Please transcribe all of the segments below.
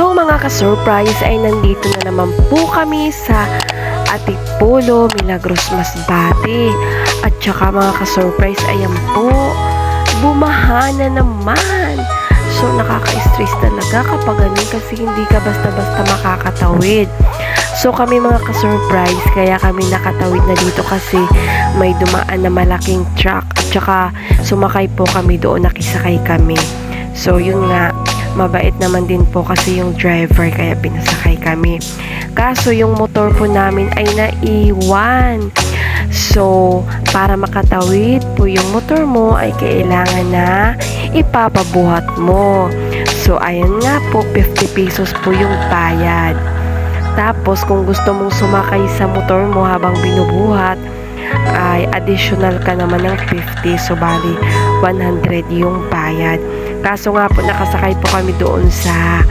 mga ka-surprise ay nandito na naman po kami sa Atipolo, Milagros Masbate. At saka mga ka-surprise, ayan po, bumaha na naman. So nakaka-stress talaga kapag ganun kasi hindi ka basta-basta makakatawid. So kami mga ka-surprise, kaya kami nakatawid na dito kasi may dumaan na malaking truck at saka sumakay po kami doon, nakisakay kami. So yun nga, mabait naman din po kasi yung driver kaya pinasakay kami. Kaso yung motor po namin ay naiwan. So, para makatawid po yung motor mo ay kailangan na ipapabuhat mo. So, ayun nga po, 50 pesos po yung bayad. Tapos, kung gusto mong sumakay sa motor mo habang binubuhat, ay additional ka naman ng 50. So, bali, 100 yung bayad. Kaso nga po, nakasakay po kami doon sa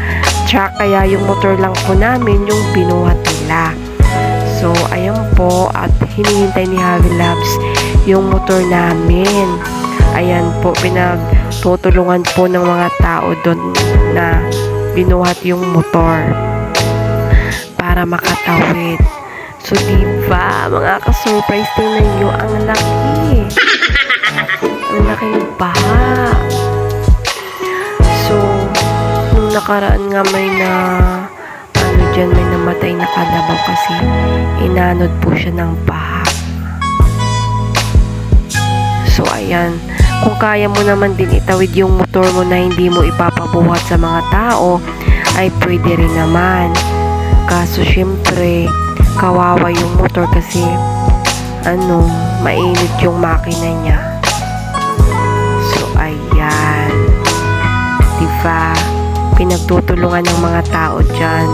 truck. Kaya yung motor lang po namin yung binuhat nila. So, ayan po. At hinihintay ni Javi Labs yung motor namin. Ayan po, pinagtutulungan po ng mga tao doon na binuhat yung motor para makatawid. So, diba, mga ka-surprise, tingnan nyo, ang laki. Ang laki ng baha. Nakaraan nga may na, ano dyan, may namatay na kalabaw kasi inanod po siya ng baha. So, ayan. Kung kaya mo naman din itawid yung motor mo na hindi mo ipapabuhat sa mga tao, ay pwede rin naman. Kaso, syempre, kawawa yung motor kasi, ano, mainit yung makina niya. So, ayan. Diba? Pinagtutulungan ng mga tao dyan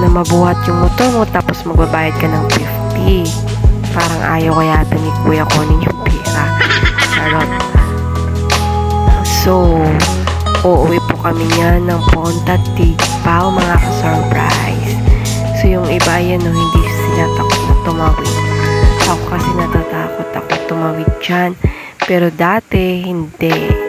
na mabuhat yung motor mo tapos magbabayad ka ng 50. Parang ayaw kaya yata ni kuya kunin yung pera. Charot. So, uuwi po kami niyan ng Ponta Tigpaw, mga ka-surprise. So, yung iba yan, no, hindi sila takot na tumawid. Ako kasi natatakot ako tumawid dyan. Pero dati, hindi.